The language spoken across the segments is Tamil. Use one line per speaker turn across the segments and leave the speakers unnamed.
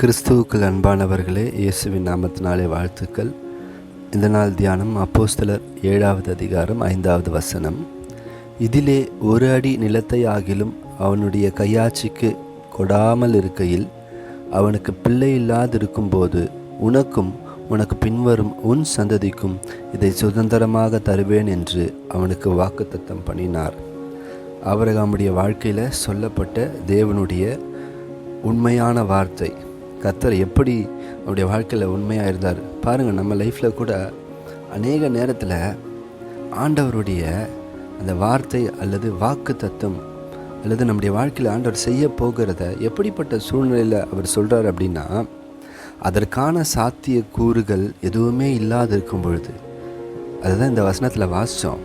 கிறிஸ்துவுக்குள் அன்பானவர்களே இயேசுவின் நாமத்தினாலே வாழ்த்துக்கள். இந்த நாள் தியானம் அப்போஸ்தலர் ஏழாவது அதிகாரம் ஐந்தாவது வசனம். இதிலே ஒரு அடி நிலத்தை ஆகிலும் அவனுடைய கையாட்சிக்கு கொடாமல் இருக்கையில் அவனுக்கு பிள்ளை இல்லாதிருக்கும்போது உனக்கும் உனக்கு பின்வரும் உன் சந்ததிக்கும் இதை சுதந்திரமாக தருவேன் என்று அவனுக்கு வாக்குத்தத்தம் பண்ணினார். ஆபிரகாமுடைய வாழ்க்கையில் சொல்லப்பட்ட தேவனுடைய உண்மையான வார்த்தை. கத்தர் எப்படி அவருடைய வாழ்க்கையில் உண்மையாக இருந்தார். பாருங்கள் நம்ம லைஃப்பில் கூட அநேக நேரத்தில் ஆண்டவருடைய அந்த வார்த்தை அல்லது வாக்கு தத்துவம் அல்லது நம்முடைய வாழ்க்கையில் ஆண்டவர் செய்ய போகிறத எப்படிப்பட்ட சூழ்நிலையில் அவர் சொல்கிறார் அப்படின்னா அதற்கான சாத்திய கூறுகள் எதுவுமே இல்லாது இருக்கும் பொழுது அதுதான் இந்த வசனத்தில் வாசித்தோம்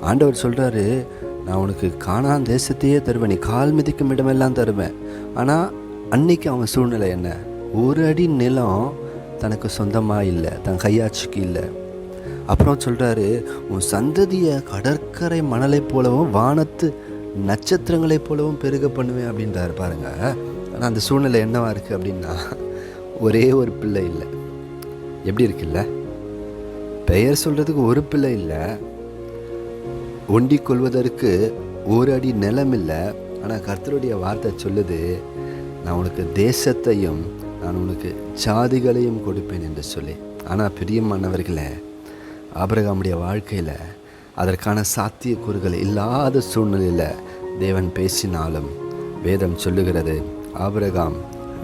ஆண்டவர் சொல்கிறாரு நான் உனக்கு காணான் தேசத்தையே தருவேன் நீ கால் மிதிக்கும் இடமெல்லாம் தருவேன். ஆனால் அன்னைக்கு அவன் சூழ்நிலை என்ன? ஒரு அடி நிலம் தனக்கு சொந்தமாக இல்லை தன் கையாட்சிக்கு இல்லை. அப்புறம் சொல்கிறாரு உன் சந்ததியை கடற்கரை மணலை போலவும் வானத்து நட்சத்திரங்களைப் போலவும் பெருக பண்ணுவேன் அப்படின்றாரு பாருங்க. ஆனால் அந்த சூழ்நிலை என்னவாக இருக்குது அப்படின்னா ஒரே ஒரு பிள்ளை இல்லை. எப்படி இருக்குல்ல பெயர் சொல்கிறதுக்கு ஒரு பிள்ளை இல்லை. ஒண்டி கொள்வதற்கு ஒரு அடி நிலம் இல்லை. ஆனால் கர்த்தருடைய வார்த்தை சொல்லுது நான் உனக்கு தேசத்தையும் நான் உனக்கு ஜாதிகளையும் கொடுப்பேன் என்று சொல்லி. ஆனால் பிரியமானவர்களே ஆபரகாமுடைய வாழ்க்கையில் அதற்கான சாத்தியக்கூறுகள் இல்லாத சூழ்நிலையில் தேவன் பேசினாலும் வேதம் சொல்லுகிறது ஆபரகாம்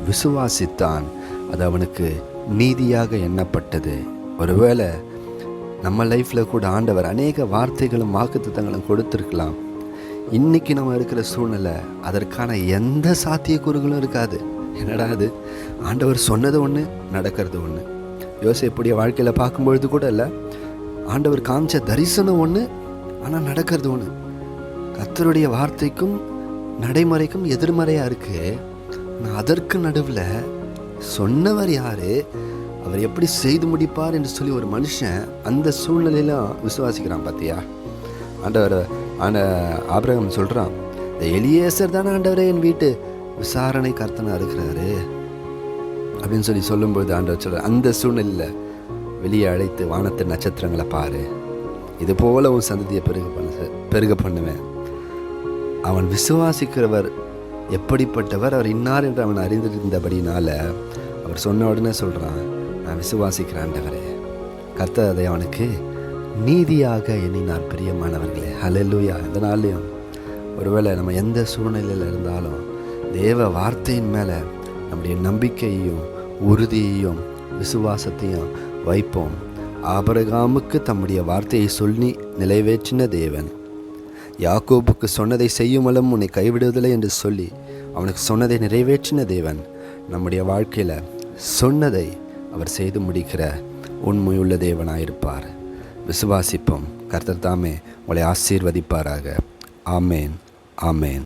விசுவாசித்தான் அது அவனுக்கு நீதியாக எண்ணப்பட்டது. ஒருவேளை நம்ம லைஃப்பில் கூட ஆண்டவர் அநேக வார்த்தைகளும் வாக்குத்தத்தங்களும் கொடுத்துருக்கலாம். இன்றைக்கி நம்ம இருக்கிற சூழ்நிலை அதற்கான எந்த சாத்தியக்கூறுகளும் இருக்காது. என்னடா அது ஆண்டவர் சொன்னது ஒன்று நடக்கிறது ஒன்று யோசிப்புடைய வாழ்க்கையில் பார்க்கும்பொழுது கூட இல்லை ஆண்டவர் காமிச்ச தரிசனம் ஒன்று ஆனால் நடக்கிறது ஒன்று கத்தருடைய வார்த்தைக்கும் நடைமுறைக்கும் எதிர்மறையாக இருக்குது ஆனால் அதற்கு நடுவில் சொன்னவர் யார்? அவர் எப்படி செய்து முடிப்பார் என்று சொல்லி ஒரு மனுஷன் அந்த சூழ்நிலையிலும் விசுவாசிக்கிறான் பார்த்தியா ஆண்டவர் ஆண்ட ஆபிரகம் சொல்கிறான் இந்த எலியேசர் தானே ஆண்டவரே என் வீட்டு விசாரணை கர்த்தனை அறுக்கிறாரு அப்படின்னு சொல்லி சொல்லும்போது ஆண்டவர் சொல்கிற அந்த சூழ்நிலையில் வெளியே அழைத்து வானத்து நட்சத்திரங்களை பாரு. இது போல உன் சந்ததியை பெருக பண்ண பெருக பண்ணுவேன். அவன் விசுவாசிக்கிறவர் எப்படிப்பட்டவர் அவர் இன்னார் என்று அவன் அறிந்திருந்தபடினால அவர் சொன்ன உடனே சொல்கிறான் நான் விசுவாசிக்கிறேன் ஆண்டவரே கர்த்தர் அதை அவனுக்கு நீதியாக எண்ணினார் பிரியமானவர்களே. எந்த நாள்லேயும் ஒருவேளை நம்ம எந்த சூழ்நிலையில் இருந்தாலும் தேவ வார்த்தையின் மேலே நம்முடைய நம்பிக்கையையும் உறுதியையும் விசுவாசத்தையும் வைப்போம். ஆபரகாமுக்கு தம்முடைய வார்த்தையை சொல்லி நிறைவேற்றின தேவன். யாக்கோபுக்கு சொன்னதை செய்யுமலும் உன்னை கைவிடுவதில்லை என்று சொல்லி அவனுக்கு சொன்னதை நிறைவேற்றின தேவன். நம்முடைய வாழ்க்கையில் சொன்னதை அவர் செய்து முடிக்கிற உண்மையுள்ள தேவனாயிருப்பார். விசுவாசிப்போம். கர்த்தர் தாமே உங்களை ஆசீர்வதிப்பாராக. ஆமேன். ஆமேன்.